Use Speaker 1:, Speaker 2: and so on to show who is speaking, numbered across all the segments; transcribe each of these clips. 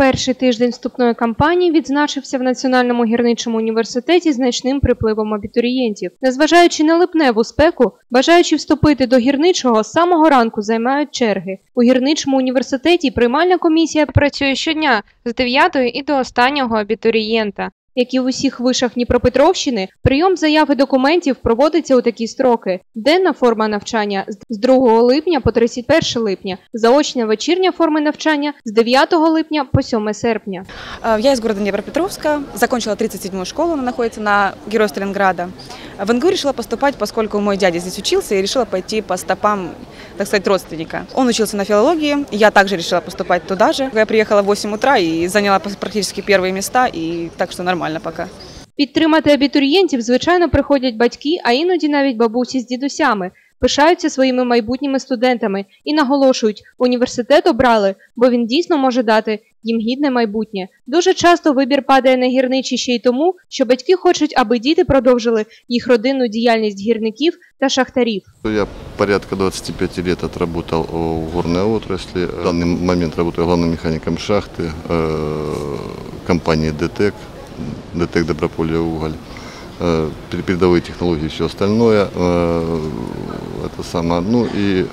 Speaker 1: Перший тиждень вступної кампанії відзначився в Національному гірничому університеті значним припливом абітурієнтів. Незважаючи на липневу спеку, бажаючи вступити до гірничого, з самого ранку займають черги. У гірничому університеті приймальна комісія працює щодня з 9 і до останнього абітурієнта. Як і в усіх вишах Дніпропетровщини, прийом заяв і документів проводиться у такі строки: денна форма навчання з 2 липня по 31 липня, заочна вечірня форми навчання з 9 липня по 7 серпня.
Speaker 2: Э, Я из города Днепропетровска, закончила 37-ю школу, она находится на Герой Сталинграда. В НГУ решила поступать, поскольку мой дядя здесь учился, и решила пойти по стопам, так сказать, родственника. Он учился на филологии, я также решила поступать туда же. Я приехала в 8 утра и заняла практически первые места, и так что нормально пока.
Speaker 1: Підтримати абітурієнтів, звичайно, приходять батьки, а іноді навіть бабусі з дідусями Пишаються своїми майбутніми студентами і наголошують, університет обрали, бо він дійсно може дати їм гідне майбутнє. Дуже часто вибір падає на гірничі ще й тому, що батьки хочуть, аби діти продовжили їх родинну діяльність гірників та шахтарів.
Speaker 3: Я порядка 25 лет отработал в горной отрасли. В данный момент работаю главным механиком шахты э, компании ДТЭК, ДТЭК Доброполье уголь. Э, пер- Передовые технологии и все остальное. э, Это самое. Ну и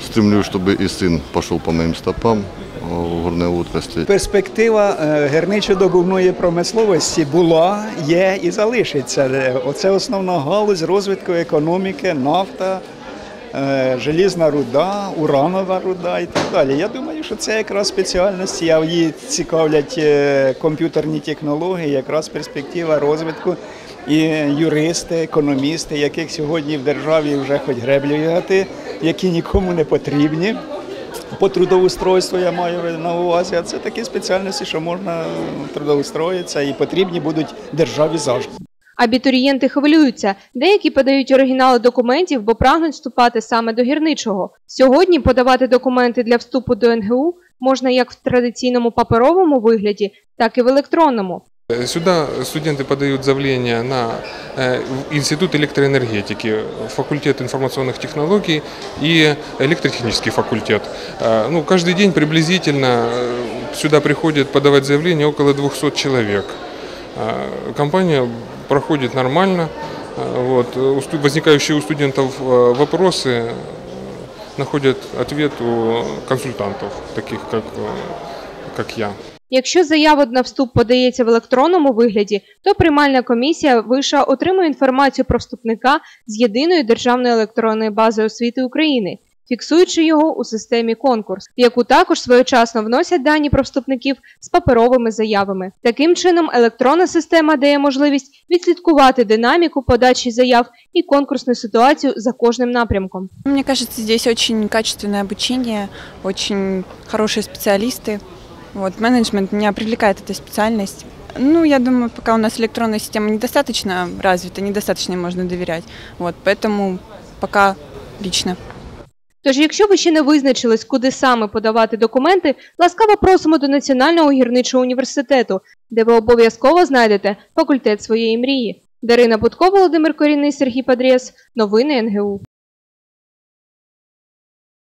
Speaker 3: стремлюсь, чтобы и сын пошел по моим стопам э, в горной отрасли.
Speaker 4: Перспектива е, гірничо-добувної промисловості була, є і залишиться. Е, Оце основна галузь розвитку економіки, нафта, е, желізна руда, уранова руда і так далі. Я думаю, що це якраз спеціальності, а її цікавлять е, комп'ютерні технології, якраз перспектива розвитку. і юристи, економісти, яких сьогодні в державі вже хоч греблювати, які нікому не потрібні по трудоустройству я маю на увазі, а це такі спеціальності, що можна трудоустроїтися і потрібні будуть державі завжди.
Speaker 1: Абітурієнти хвилюються. Деякі подають оригінали документів, бо прагнуть вступати саме до гірничого. Сьогодні подавати документи для вступу до НГУ можна як в традиційному паперовому вигляді, так і в електронному.
Speaker 5: Сюда студенты подают заявление на Институт электроэнергетики, факультет информационных технологий и электротехнический факультет. Ну, каждый день приблизительно сюда приходит подавать заявление около 200 человек. Компания проходит нормально. Вот. Возникающие у студентов э, вопросы э, находят ответ у консультантов, таких как, э, как я.
Speaker 1: Якщо заява на вступ подається в електронному вигляді, то приймальна комісія виша отримує інформацію про вступника з єдиної державної електронної бази освіти України, фіксуючи його у системі конкурс, в яку також своєчасно вносять дані про вступників з паперовими заявами. Таким чином, електронна система дає можливість відслідкувати динаміку подачі заяв і конкурсну ситуацію за кожним напрямком.
Speaker 2: Мне кажется, здесь очень качественное обучение, очень хорошие специалисты. Вот, менеджмент меня привлекает эта специальность. Ну, я думаю, пока у нас электронная система недостаточно развита, недостаточно ей можно доверять. Вот, поэтому пока лично.
Speaker 1: Тож, якщо ви ще не визначились, куди саме подавати документи, ласкаво просимо до Національного гірничого університету, де ви обов'язково знайдете факультет своєї мрії. Дарина Будко, Володимир Корінний, Сергій Падрієс. Новини НГУ.